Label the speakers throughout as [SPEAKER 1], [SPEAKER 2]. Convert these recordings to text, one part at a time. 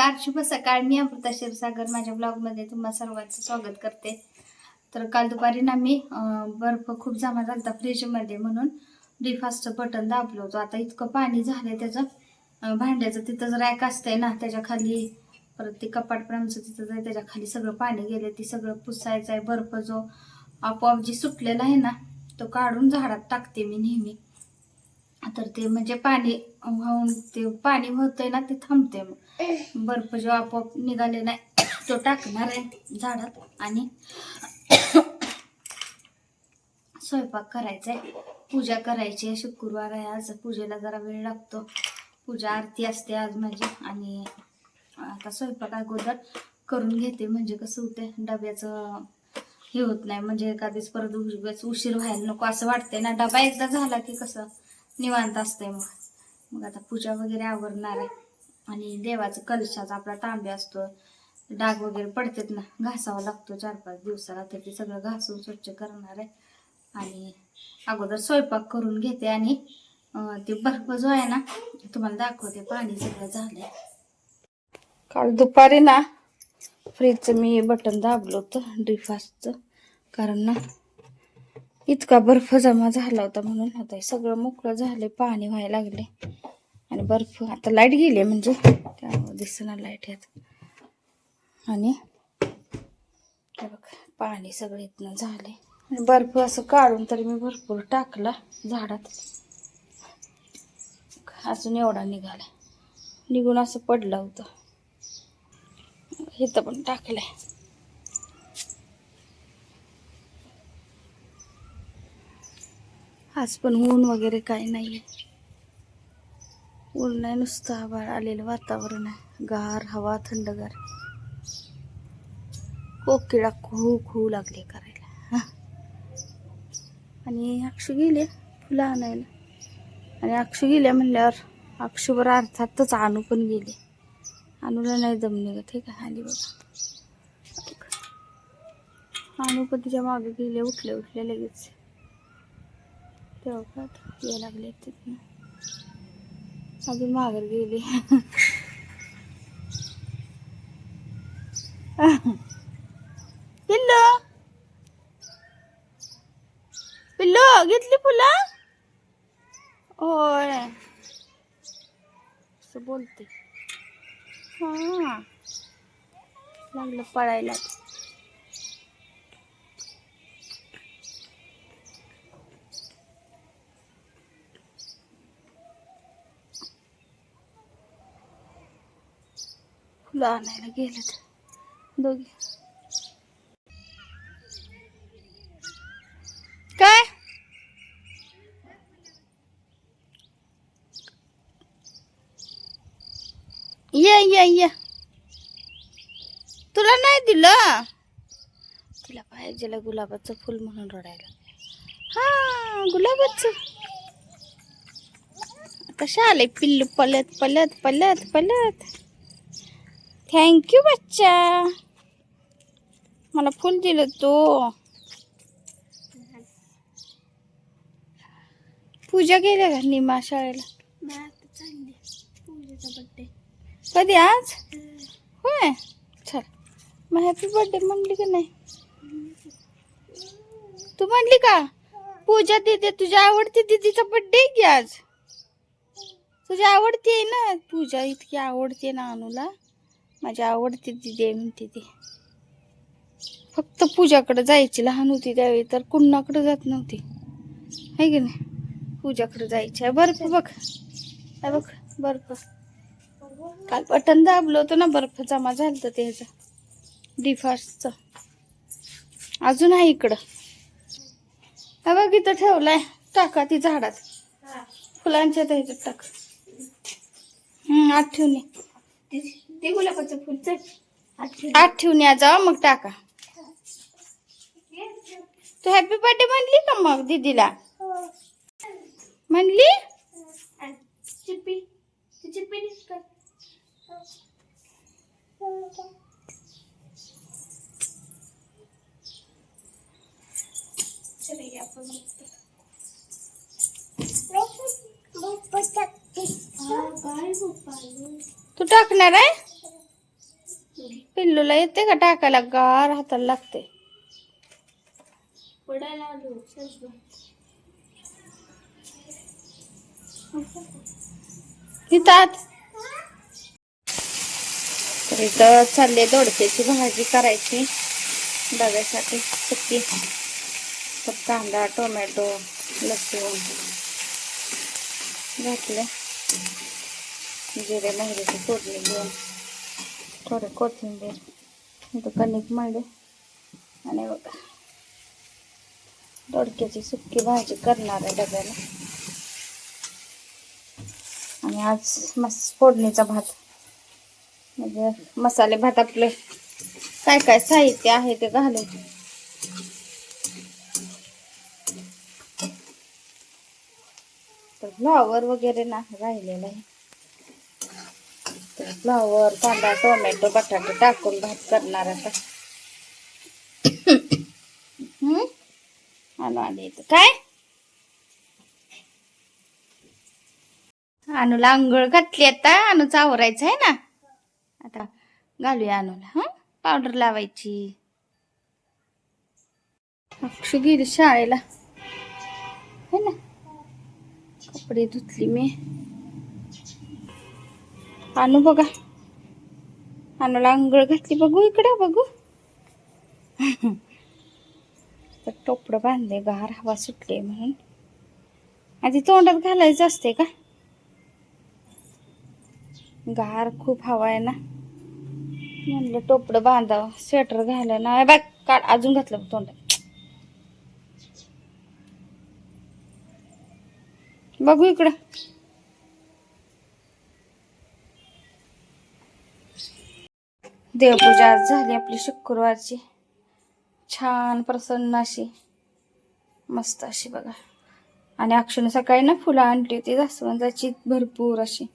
[SPEAKER 1] नमस्कार शुभ सकाळ. मी अमृता क्षीरसागर. माझ्या ब्लॉगमध्ये तुम्हा सर्वांचं स्वागत करते. तर काल दुपारी ना मी बर्फ खूप जमा झाला फ्रीजमध्ये म्हणून डिफास्टचं बटन दाबलो होतं. आता इतकं पाणी झालंय त्याचं भांड्याचं तिथं रॅक असतंय ना त्याच्याखाली परत ते कपाट पण आमचं तिथं आहे त्याच्याखाली सगळं पाणी गेलं ते सगळं पुसायचं आहे बर्फ जो आपोआप जी सुटलेला आहे ना तो काढून झाडात टाकते मी नेहमी. तर ते म्हणजे पाणी वाहून ते पाणी होतंय ना ते थांबते मग. बर्फ जो आपोआप निघाले नाही तो टाकणार आहे झाडात आणि स्वयंपाक करायचा आहे पूजा करायची आहे शुक्रवार आहे आज. पूजेला जरा वेळ लागतो. पूजा आरती असते आज माझी आणि आता स्वयंपाक अगोदर करून घेते. म्हणजे कसं होते डब्याचं हे होत नाही. म्हणजे एखादीच परत उशीर व्हायला नको असं वाटतंय ना. डबा एकदा झाला की कसं निवांत असतंय मग. मग आता पूजा वगैरे आवरणार आहे. आणि देवाचं कलशाचा आपला तांबे असतो डाग वगैरे पडतात ना घासावा लागतो चार पाच दिवसाला तर ते सगळं घासून स्वच्छ करणार आहे. आणि अगोदर स्वयंपाक करून घेते आणि ते बर्फ जो आहे ना तुम्हाला दाखवते. पाणी सगळं झालंय. काल दुपारी ना फ्रीजचं मी बटन दाबलं होतं डिफास्टचं कारण ना इतका बर्फ जमा झाला होता म्हणून आता हे सगळं मोकळं झालंय पाणी व्हायला लागले आणि बर्फ आता लाइट गेली म्हणजे त्यामुळे लाइट यात. आणि पाणी सगळे इथनं झाले आणि बर्फ असं काढून तरी मी भरपूर टाकला झाडात. अजून एवढा निघाला निघून असं पडलं होतं. इथं पण टाकलंय. आज पण ऊन वगैरे काही नाही ऊन नाही नुसतं आभाळ आलेलं वातावरण आहे. गार हवा थंडगार. कोकिळा खू खू लागले करायला. आणि अक्षू गेले फुलं आणायला. आणि अक्षू गेल्या म्हणल्यावर अक्षूवर अर्थातच आणू पण गेले. आणूला नाही जमले का ठीक आहे. आली बघा. आणू पण तिच्यामागे गेले उठले उठले लगेच. तेव्हा ये लागले तिथनं अजून माघार गेली. पिल्लो! पिल्लो घेतली फुलं? होय. असं बोलते. हा. लागलं पळायला. फुलं आणायला गेलेत. दोघी. काय? ये ये ये. तुला नाही दिलं? तिला पाहिजे गुलाबाचं फुल म्हणून रडायला. हा गुलाबाचं. कशा आले पिल्लू पलत पलत पलत पलत. थँक्यू बच्चा. मला फुल दिलं तो. पूजा केल्या का निमा शाळेला? कधी आज? होय. चल. मग हॅपी बर्थडे म्हणली की नाही? तू म्हणली का? पूजा दिदी तुझ्या आवडती दीदीचा बर्थडे की आज? तुझी आवडती आहे ना? पूजा इतकी आवडते ना अनुला. माझी आवडती दिदी आहे म्हणते ती. फक्त पूजाकडे जायची लहान होती त्यावेळी तर कुणाकडे जात नव्हती. आहे की नाही? पूजाकडे जायची आहे. बर्फ बघ. आहे बघ बर्फ. काल बटन दाबलं होतं ना बर्फ जमा झालं होतं त्याचं. डिफास्टचं अजून आहे इकडं. हा बघ इथं ठेवलाय. टाका ती झाडात. फुलांच्या ह्याच्यात टाक. हम्म आठ ठेवून ये.
[SPEAKER 2] ते गुलाबाचं फुल चल.
[SPEAKER 1] आठ ठेवून या जावा मग टाका. तू हॅपी बर्थडे म्हणली का मग दीदीला? म्हणली?
[SPEAKER 2] चिप्पी. ती चिप्पी कर. चल ये आपण हा, गोपाल.
[SPEAKER 1] तू टाकणार आहे? पिल्लूला येते का? टाकायला गार हाताला लागते. तर इथं चालले दोडक्याची भाजी करायची. डब्यासाठी सुकी. तर कांदा टोमॅटो लसूण घातले. जिरे मोहरीची फोडणी घेऊन थोडं कोथिंबीर इथं कणिक मांडे आणि बघा दोडक्याची सुकी भाजी करणार आहे डब्याला आणि आज मस फोडणीचा भात म्हणजे मसाले भात आपलं काय काय साहित्य आहे ते घालून तर फ्लॉवर वगैरे ना राहिलेलं आहे फ्लावर कांदा टोमॅटो बटाटे टाकून भात करणार आता. आलो आले काय? अनुला आंघोळ घातली आता. अनु चावरायचं आहे ना. आता घालूया अनुला हा? पावडर लावायची. अक्षु गेली शाळेला. है ना? कपडे धुतली मी. आणू बघा. आणूला आंघोळ घातली बघू इकडे बघू. तर टोपडं बांधले गार हवा सुटली म्हणून. आधी तोंडात घालायचं असते का? गार खूप हवा आहे ना. म्हणलं टोपडं बांधावं स्वेटर घालायला. ना बाय काढ अजून घातलं तोंडात. बघू इकडं. देवपूजा आज झाली आपली शुक्रवारची. छान प्रसन्न अशी. मस्त अशी बघा. आणि अक्षुने सकाळी ना फुलं आणली होती जास्वंदाची भरपूर अशी.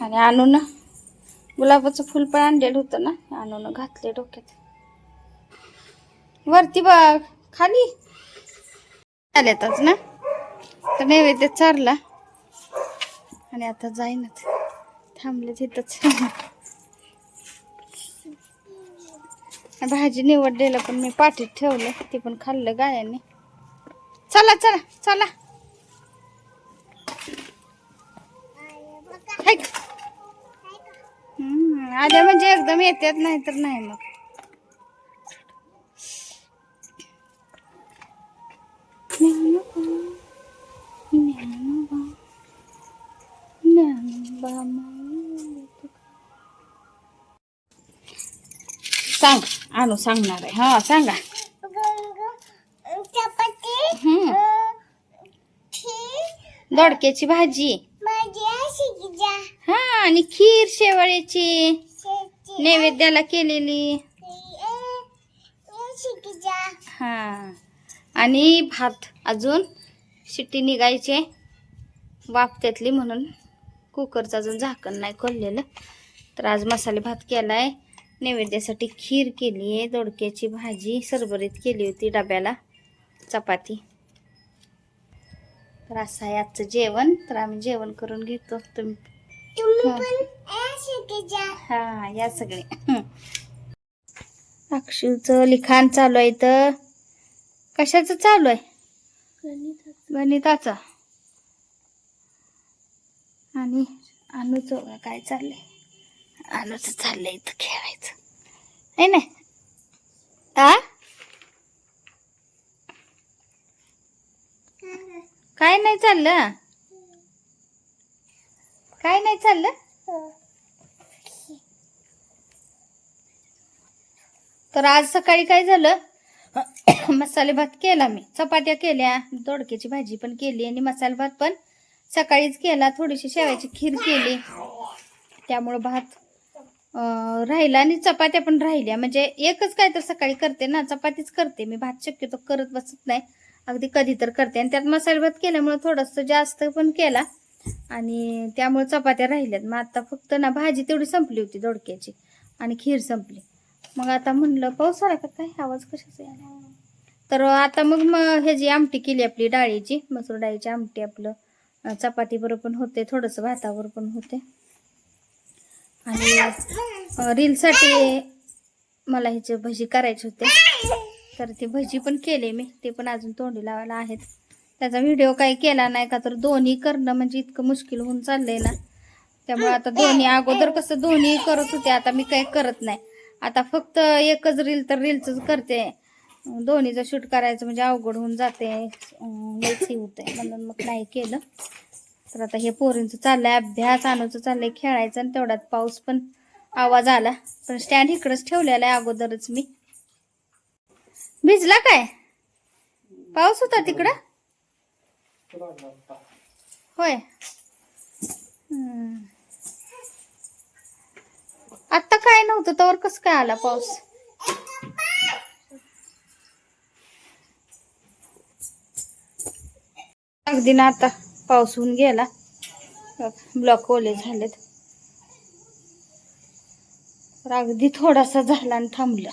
[SPEAKER 1] आणि आणून गुलाबाचं फुल पण आणलेलं होतं ना आणून घातले डोक्यात. वरती बघ खाली. आल्यातच ना. तर नैवेद्य चारला. आणि आता जाईनच थांबले तिथंच भाजी निवडलेलं पण मी पाठीत ठेवलं. ते पण खाल्लं गायाने. चला चला चला. आल्या म्हणजे एकदम येतात नाही तर नाही मग. सांग. आणू सांगणार आहे. हा सांगा. दोडक्याची भाजी. हा आणि खीर शेवळ्याची. नैवेद्याला केलेली. हा. आणि भात अजून शिट्टी निघायचे. वाफ त्यातली म्हणून कुकरचं अजून झाकण नाही खोललेलं. तर आज मसाले भात केलाय. नैवेद्यासाठी खीर केली आहे दोडक्याची भाजी सरभरीत केली होती डब्याला चपाती. तर असं आहे आजचं जेवण. तर आम्ही जेवण करून घेतो. तुम्ही हा. हा या सगळे. अक्षूचं लिखाण चालू आहे तर कशाचं चालू आहे? गणिताचं. आणि अनुचं काय चाललंय. अनुचं चाललंय इथं खेळायचं. आहे ना आ? काय नाही चाललं? काय नाही चाललं? तर आज सकाळी काय झालं? मसाले भात केला मी. चपात्या केल्या दोडक्याची भाजी पण केली आणि मसाले भात पण सकाळीच केला. थोडीशी शेवायची खीर केली. त्यामुळं भात राहिला आणि चपात्या पण राहिल्या. म्हणजे एकच काय तर सकाळी करते ना चपातीच करते. मी भात शक्यतो करत बसत नाही. अगदी कधी तर करते. आणि त्यात मसाले भात केल्यामुळे थोडंसं जास्त पण केला. आणि त्यामुळे चपात्या राहिल्यात. मग आता फक्त ना भाजी तेवढी संपली होती दोडक्याची. आणि खीर संपली. मग आता म्हणलं पाऊस आला का काय? आवाज कशाचा यायला तर आता मग मग ह्याची आमटी केली आपली डाळीची मसूर डाळीची आमटी आपलं अं, चपाती बरोबर पण होते थोडंसं भातावर पण होते. आणि रीलसाठी मला ह्याचे भजी करायचे होते. तर ते भजी पण केले मी. ते पण अजून तोंडी लावायला आहेत. त्याचा व्हिडिओ काही केला नाही का तर दोन्ही करणं म्हणजे इतकं मुश्किल होऊन चाललंय ना. त्यामुळे आता दोन्ही अगोदर कसं दोन्ही करत होते आता मी काही करत नाही. आता फक्त एकच रील तर रीलच करते. दोन्हीचं शूट करायचं म्हणजे अवघड होऊन जाते. अं, म्हणून मग नाही केलं. तर आता हे पोरींचं चाललंय अभ्यास आणूचं चाललंय खेळायचं आणि तेवढ्यात पाऊस पण आवाज आला. पण स्टँड इकडंच ठेवलेला आहे अगोदरच मी. भिजला काय? पाऊस होता तिकडं? होय. हम्म. आत्ता काय नव्हतं तवर कसं काय आला पाऊस? अगदी ना आता. पाऊस होऊन गेला. ब्लॉक ओले झालेत. तर अगदी थोडासा झाला आणि थांबलं.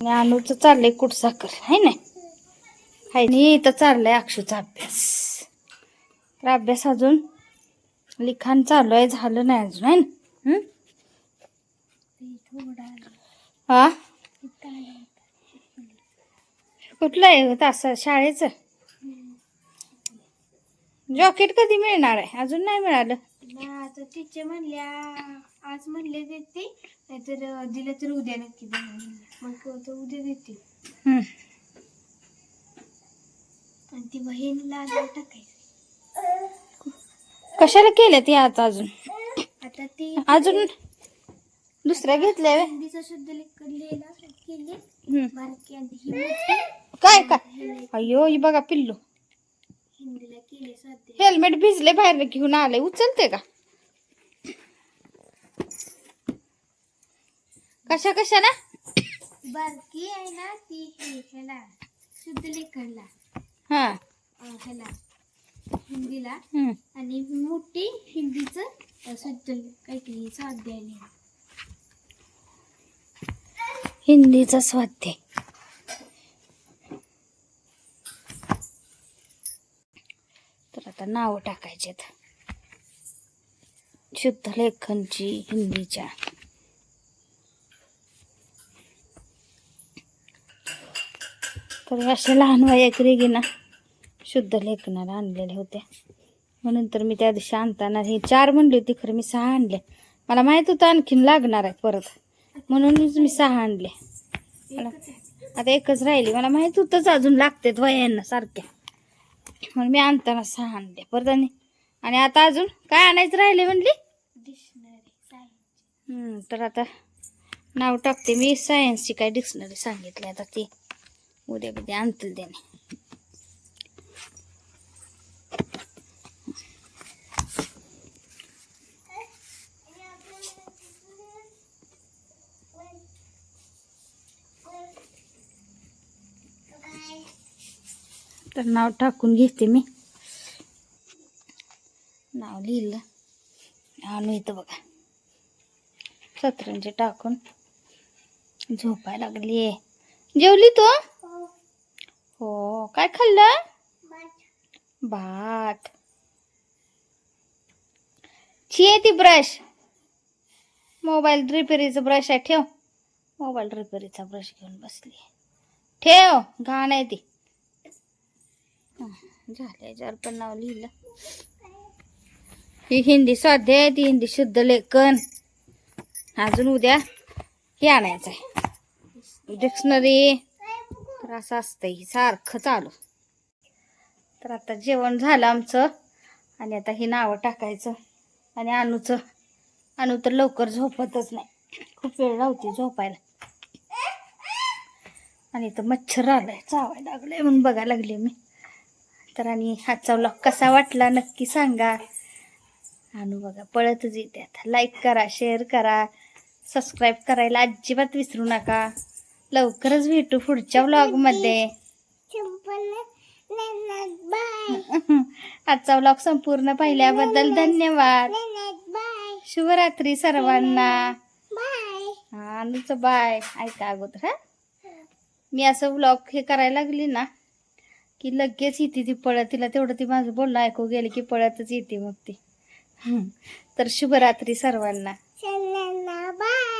[SPEAKER 1] आणि अनुचं चाललंय कुटसाकर आहे ना? हाय इथं चाललाय अक्षूचा अभ्यास. तर अभ्यास अजून लिखाण चालू आहे झालं नाही अजून आहे ना? हा कुठलं आहे तास शाळेचं? जॉकेट कधी मिळणार आहे? अजून नाही मिळालं.
[SPEAKER 2] आता टीचर म्हणल्या आज म्हणले देते नाहीतर दिलं तर उद्या नक्की मग तो उद्या देते. आणि ती बहीणला टाकायचं.
[SPEAKER 1] कशाला केलं ते आता अजून?
[SPEAKER 2] आता ती
[SPEAKER 1] अजून दुसऱ्या घेतल्या?
[SPEAKER 2] हिंदीचा शुद्ध लेख लिहिला केली.
[SPEAKER 1] काय काय? अयो ही बघा पिल्लू. हेल्मेट भिजले बाहेर घेऊन आले. उचलते का? कशा कशा ना
[SPEAKER 2] बारकी आहे ना ती हे- ह्याला शुद्ध लेखनला
[SPEAKER 1] हा
[SPEAKER 2] ह्याला हिंदीला. आणि मोठी हिंदीचं शुद्ध काहीतरी स्वाध्याय
[SPEAKER 1] हिंदीचा स्वाध्याय तर आता नावं टाकायचेत. शुद्ध लेखनची हिंदीच्या. तर अशा लहान वयाक रेगीना शुद्ध लेखनाला आणलेल्या होत्या. म्हणून तर मी त्या दिवशी आणताना हे चार म्हणली होती खरं मी सहा आणले. मला माहीत होतं आणखीन लागणार आहे परत. म्हणूनच मी सहा आणले. मला आता एकच राहिली. मला माहीत होतंच अजून लागतेत वयांना सारख्या. म्हणून मी आणताना सहा आणले. परत आणि आणि आता अजून काय आणायचं राहिले म्हणली?
[SPEAKER 2] डिक्शनरी सायन्स
[SPEAKER 1] हम्म, तर आता नाव टाकते मी. सायन्सची काय डिक्शनरी सांगितली आता ती. उद्या कधी आणतील त्याने. तर नाव टाकून घेते मी. नाव लिहिलं. आणू इथं बघा. सतरंजी टाकून. झोपाय लागली जेवली तू? हो. काय खाल्लं? भात. ची आहे ती ब्रश. मोबाईल रिपेरीचा ब्रश आहे. ठेव. मोबाईल रिपेरीचा ब्रश घेऊन बसली ठेव. घाण आहे ती. झालं याच्यावर पण नाव लिहिलं. ही हिंदी स्वाध्याय ती हिंदी शुद्ध लेखन. अजून उद्या हे आणायचं आहे डिक्शनरी तर असं असतं ही सारखं चालू. तर आता जेवण झालं आमचं आणि आता ही नावं टाकायचं आणि अनुचं. अनु तर लवकर झोपतच नाही. खूप वेळ लावते झोपायला. आणि इथं मच्छर आलाय चावायला लागलंय म्हणून बघायला लागले मी. तर आणि आजचा व्लॉग कसा वाटला नक्की सांगा. अनु बघा पळतच येते आता. लाईक करा शेअर करा सबस्क्राईब करायला अजिबात विसरू नका. लवकरच भेटू पुढच्या व्लॉगमध्ये
[SPEAKER 2] बाय
[SPEAKER 1] आजचा व्लॉग संपूर्ण पाहिल्याबद्दल धन्यवाद.
[SPEAKER 2] बाय
[SPEAKER 1] शुभरात्री सर्वांना.
[SPEAKER 2] बाय
[SPEAKER 1] अनुचं बाय ऐका अगोदर हा. मी असं व्लॉग हे करायला लागली ना की लगेच येते ती पळत तिला तेवढं ती माझं बोलणं ऐकू गेली की पळतच येते मग ती. तर शुभरात्री सर्वांना.
[SPEAKER 2] बाय